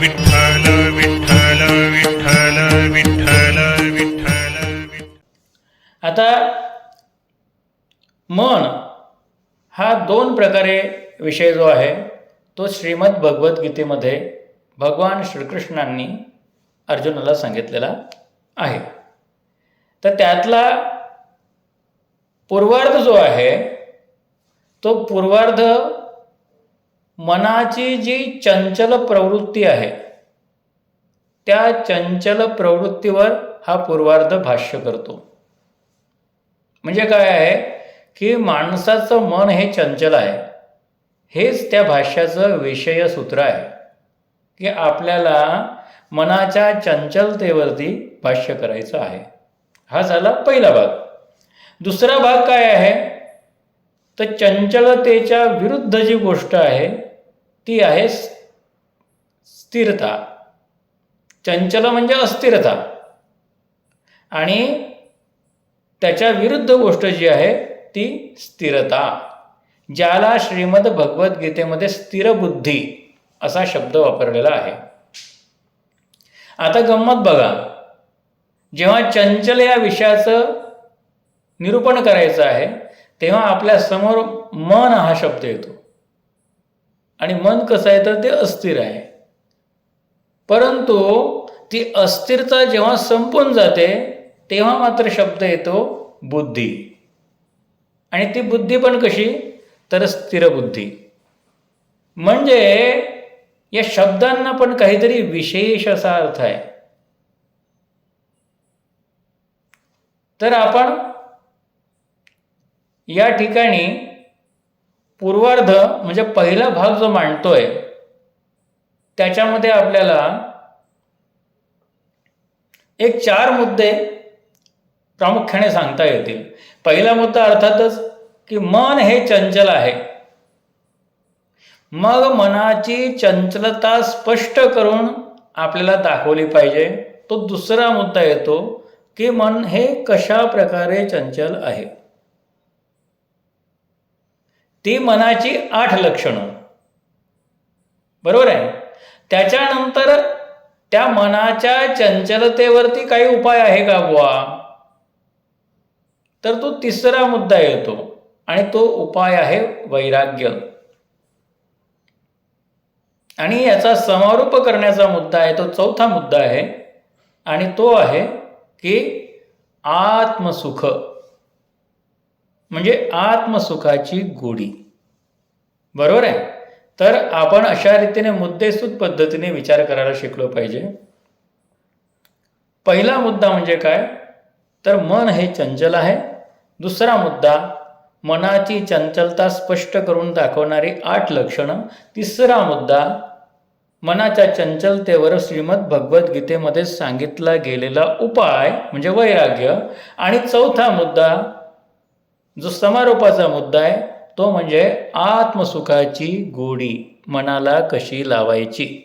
विठ्ठल विठ्ठल विठ्ठल विठ्ठल विठ्ठल. आता मन हा दोन प्रकारे विषय जो आहे तो श्रीमद भगवद्गीतेमध्ये भगवान श्रीकृष्णांनी अर्जुनाला सांगितलेला आहे. तर त्यातला पूर्वार्ध जो आहे तो पूर्वार्ध मनाची जी चंचल प्रवृत्ती आहे त्या चंचल प्रवृत्तीवर हा पूर्वार्ध भाष्य करतो. म्हणजे काय आहे की माणसाचं मन हे चंचल आहे हेच त्या भाष्याचं विषय सूत्र आहे की आपल्याला मनाच्या चंचलतेवरती भाष्य करायचं आहे. हा झाला पहिला भाग. दुसरा भाग काय आहे? तर चंचलतेच्या विरुद्ध जी गोष्ट आहे ती आहे स्थिरता. चंचल म्हणजे अस्थिरता. आणि त्याच्या विरुद्ध गोष्ट जी आहे ती स्थिरता. ज्याला श्रीमद भगवद्गीतेमध्ये स्थिर बुद्धी असा शब्द वापरलेला आहे. आता गंमत बघा. जेव्हा चंचल या विषयाचं निरूपण करायचं आहे तेव्हा आपल्यासमोर मन हा शब्द येतो. आणि मन कसं आहे तर ते अस्थिर आहे. परंतु ती अस्थिरता जेव्हा संपून जाते तेव्हा मात्र शब्द येतो बुद्धी. आणि ती बुद्धी पण कशी? तर स्थिर बुद्धी. म्हणजे या शब्दांना पण काहीतरी विशेष असा अर्थ आहे. तर आपण या ठिकाणी पूर्वार्ध म्हणजे पहिला भाग जो मांडतोय त्याच्यामध्ये आपल्याला एक चार मुद्दे प्रामुख्याने सांगता येतील. पहिला मुद्दा अर्थातच की मन हे चंचल आहे. मग मनाची चंचलता स्पष्ट करून आपल्याला दाखवली पाहिजे. तो दुसरा मुद्दा येतो की मन हे कशा प्रकारे चंचल आहे? ती मनाची आठ लक्षणं. बरोबर आहे? त्याच्यानंतर त्या मनाच्या चंचलतेवरती काही उपाय आहे का बुवा? तर तो तिसरा मुद्दा येतो आणि तो उपाय आहे वैराग्य. आणि याचा समारोप करण्याचा मुद्दा आहे तो चौथा मुद्दा आहे आणि तो आहे की आत्मसुख. म्हणजे आत्मसुखाची गोडी. बरोबर आहे? तर आपण अशा रीतीने मुद्देसूद पद्धतीने विचार करायला शिकलो पाहिजे. पहिला मुद्दा म्हणजे काय? तर मन हे चंचल आहे. दुसरा मुद्दा मनाची चंचलता स्पष्ट करून दाखवणारी आठ लक्षणं. तिसरा मुद्दा मनाच्या चंचलतेवर श्रीमद भगवद्गीतेमध्ये सांगितला गेलेला उपाय म्हणजे वैराग्य. आणि चौथा मुद्दा जो समारोपाचा मुद्दा आहे तो म्हणजे आत्मसुखाची गोडी मनाला कशी लावायची?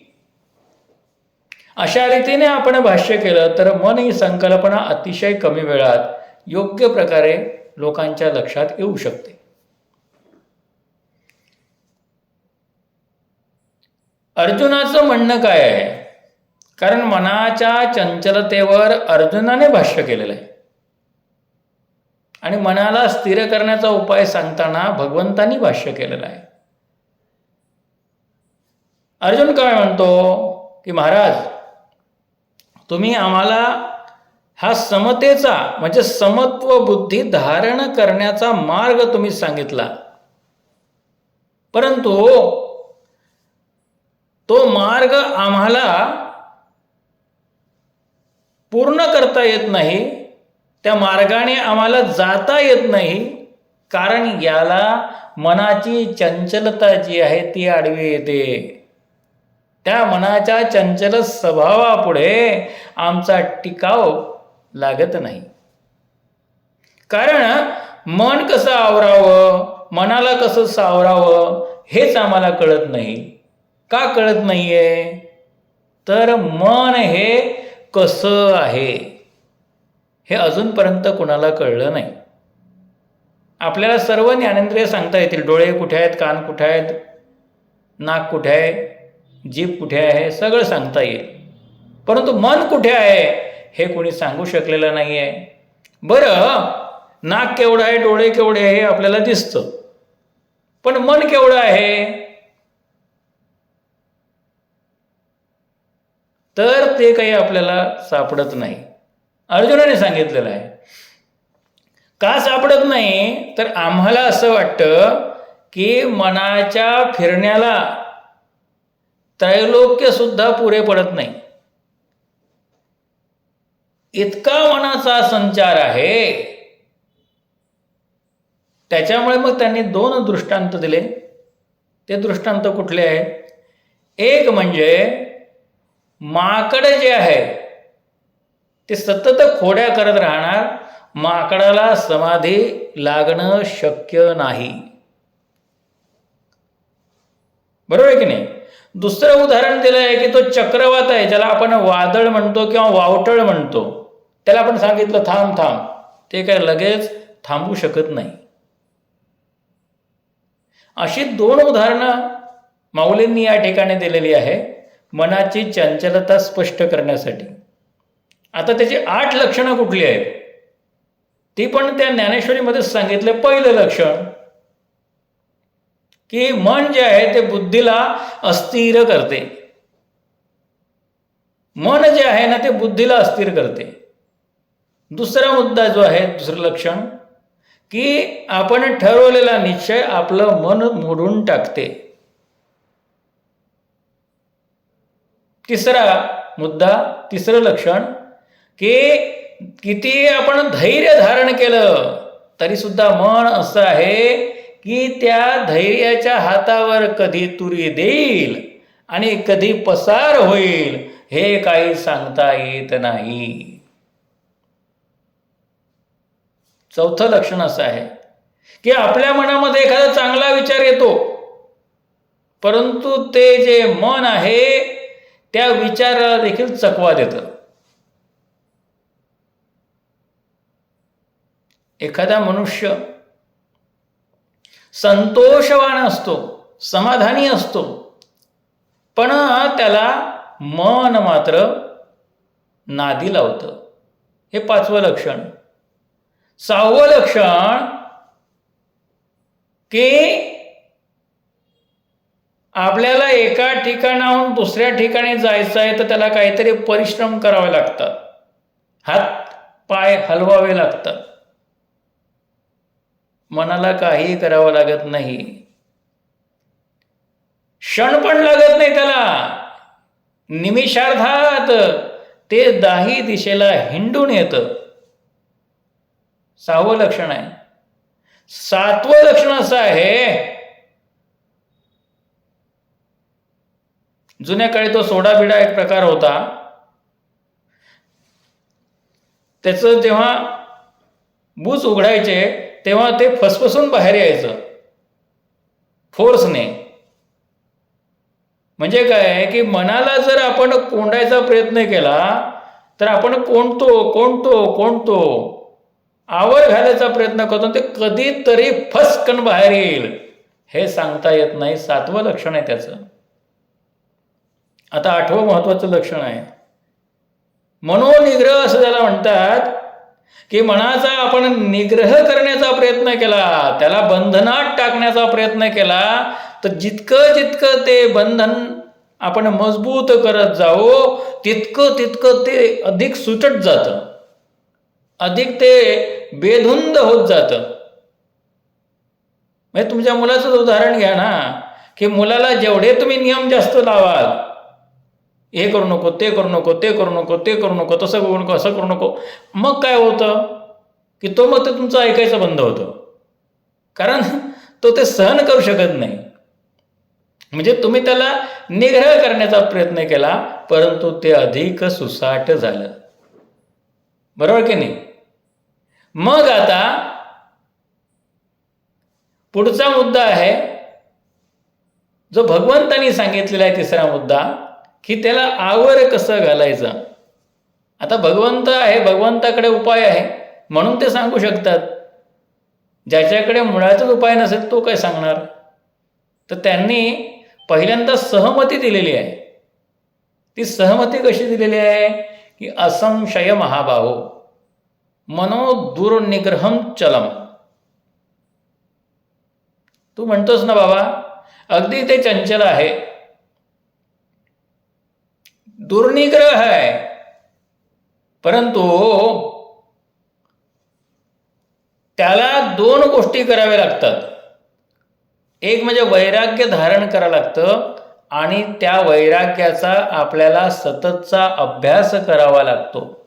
अशा रीतीने आपण भाष्य केलं तर मन ही संकल्पना अतिशय कमी वेळात योग्य प्रकारे लोकांच्या लक्षात येऊ शकते. अर्जुनाचं म्हणणं काय आहे? कारण मनाच्या चंचलतेवर अर्जुनाने भाष्य केलेलं आहे. आणि मनाला स्थिर करण्याचा उपाय सांगताना भगवंतांनी भाष्य केलेलं आहे. अर्जुन काय म्हणतो की महाराज तुम्ही आम्हाला हा समतेचा म्हणजे समत्व बुद्धी धारण करण्याचा मार्ग तुम्ही सांगितला. परंतु तो मार्ग आम्हाला पूर्ण करता येत नाही. त्या मार्गाने आम्हाला जाता येत नाही कारण याला मनाची चंचलता जी आहे ती आडवी येते. त्या मनाच्या चंचल स्वभावापुढे आमचा टिकाव लागत नाही. कारण मन कसं आवरावं मनाला कसं सावरावं हेच आम्हाला कळत नाही. का कळत नाहीये? तर मन हे कसं आहे? हे अजूनपर्यंत कुणाला कळलं नाही. आपल्याला सर्व ज्ञानेंद्रिय सांगता येतील. डोळे कुठे आहेत? कान कुठे आहेत? नाक कुठे आहे? जीभ कुठे आहे? सगळं सांगता येईल. परंतु मन कुठे आहे? हे कोणी सांगू शकलेलं नाही आहे बरं नाक केवढं आहे? डोळे केवढे आहे? हे आपल्याला दिसतं. पण मन केवढं आहे? तर ते काही आपल्याला सापडत नाही. अर्जुनाने सांगितलेलं आहे. का सापडत नाही? तर आम्हाला असं वाटतं की मनाच्या फिरण्याला त्रैलोक्य सुद्धा पुरे पडत नाही. इतका मनाचा संचार आहे. त्याच्यामुळे मग त्यांनी दोन दृष्टांत दिले. ते दृष्टांत कुठले आहे एक म्हणजे माकड जे आहे ते सतत खोड्या करत राहणार माकडाला समाधी लागणं शक्य नाही. बरोबर आहे की नाही? दुसरं उदाहरण दिलं आहे की तो चक्रवात आहे ज्याला आपण वादळ म्हणतो किंवा वावटळ म्हणतो. त्याला आपण सांगितलं थांब थांब. ते काय लगेच थांबू शकत नाही. अशी दोन उदाहरणं माऊलींनी या ठिकाणी दिलेली आहे मनाची चंचलता स्पष्ट करण्यासाठी. आता त्याची आठ लक्षणं कुठली आहेत? ती पण त्या ज्ञानेश्वरीमध्ये सांगितलं पहिलं लक्षण. की मन जे आहे ते बुद्धीला अस्थिर करते. मन जे आहे ना ते बुद्धीला अस्थिर करते. दुसरा मुद्दा जो आहे दुसरं लक्षण की आपण ठरवलेला निश्चय आपलं मन मोडून टाकते. तिसरा मुद्दा तिसरं लक्षण की किती आपण धैर्य धारण केलं तरीसुद्धा मन असं आहे की त्या धैर्याच्या हातावर कधी तुरी देईल आणि कधी पसार होईल हे काही सांगता येत नाही. चौथं लक्षण असं आहे की आपल्या मनामध्ये एखादा चांगला विचार येतो परंतु ते जे मन आहे त्या विचाराला देखील चकवा देतं. एखादा मनुष्य संतोषवान असतो समाधानी असतो पण त्याला मन मात्र नादी लावतं. हे पाचवं लक्षण. सहावं लक्षण की आपल्याला एका ठिकाणाहून दुसऱ्या ठिकाणी जायचं आहे तर त्याला काहीतरी परिश्रम करावे लागतात. हात पाय हलवावे लागतात. मनाला काही करावं लागत नाही. क्षण पण लागत नाही त्याला. निमिषार्धात ते दाही दिशेला हिंडून येतं. सहावं लक्षण आहे. सातवं लक्षण असं आहे. जुन्या काळी तो सोडा बिडा एक प्रकार होता. त्याचं जेव्हा बूस उघडायचे तेव्हा ते फसफसून बाहेर यायचं. फोर्सने. म्हणजे काय की मनाला जर आपण कोंडायचा प्रयत्न केला तर आपण कोणतो कोणतो कोणतो आवर घालायचा प्रयत्न करतो ते कधीतरी फसकन बाहेर येईल. हे सांगता येत नाही. सातवं लक्षण आहे त्याचं. आता आठवं महत्वाचं लक्षण आहे. मनोनिग्रह असं त्याला म्हणतात की मनाचा आपण निग्रह करण्याचा प्रयत्न केला त्याला बंधनात टाकण्याचा प्रयत्न केला तर जितकं जितकं ते बंधन आपण मजबूत करत जाऊ तितकं तितकं ते अधिक सुटत जातं. अधिक ते बेधुंद होत जातं. म्हणजे तुमच्या मुलाचंच उदाहरण घ्या ना की मुलाला जेवढे तुम्ही नियम जास्त लावाल हे करू नको ते करू नको ते करू नको ते करू नको तसं करू नको असं करू नको. मग काय होतं की तो मग ते तुमचं ऐकायचं बंद होतं. कारण तो ते सहन करू शकत नाही. म्हणजे तुम्ही त्याला निग्रह करण्याचा प्रयत्न केला परंतु ते अधिक सुसाट झालं. बरोबर की नाही? मग आता पुढचा मुद्दा आहे जो भगवंतांनी सांगितलेला आहे तिसरा मुद्दा की त्याला आवर कसं घालायचा? आता भगवंत आहे भगवंताकडे उपाय आहे म्हणून ते सांगू शकतात. ज्याच्याकडे मुळातच उपाय नसेल तो काय सांगणार? तर त्यांनी पहिल्यांदा सहमती दिलेली आहे. ती सहमती कशी दिलेली आहे? की असंशय महाबाहो मनो दुर्निग्रहम चलम. तू म्हणतोस ना बाबा अगदी ते चंचल आहे. दुर्निग्रह है। परंतु त्याला दोन गोष्टी कराव्या लागतात. एक म्हणजे वैराग्य धारण करावं लागतं आणि त्या वैराग्याचा आपल्याला सततचा अभ्यास करावा लागतो.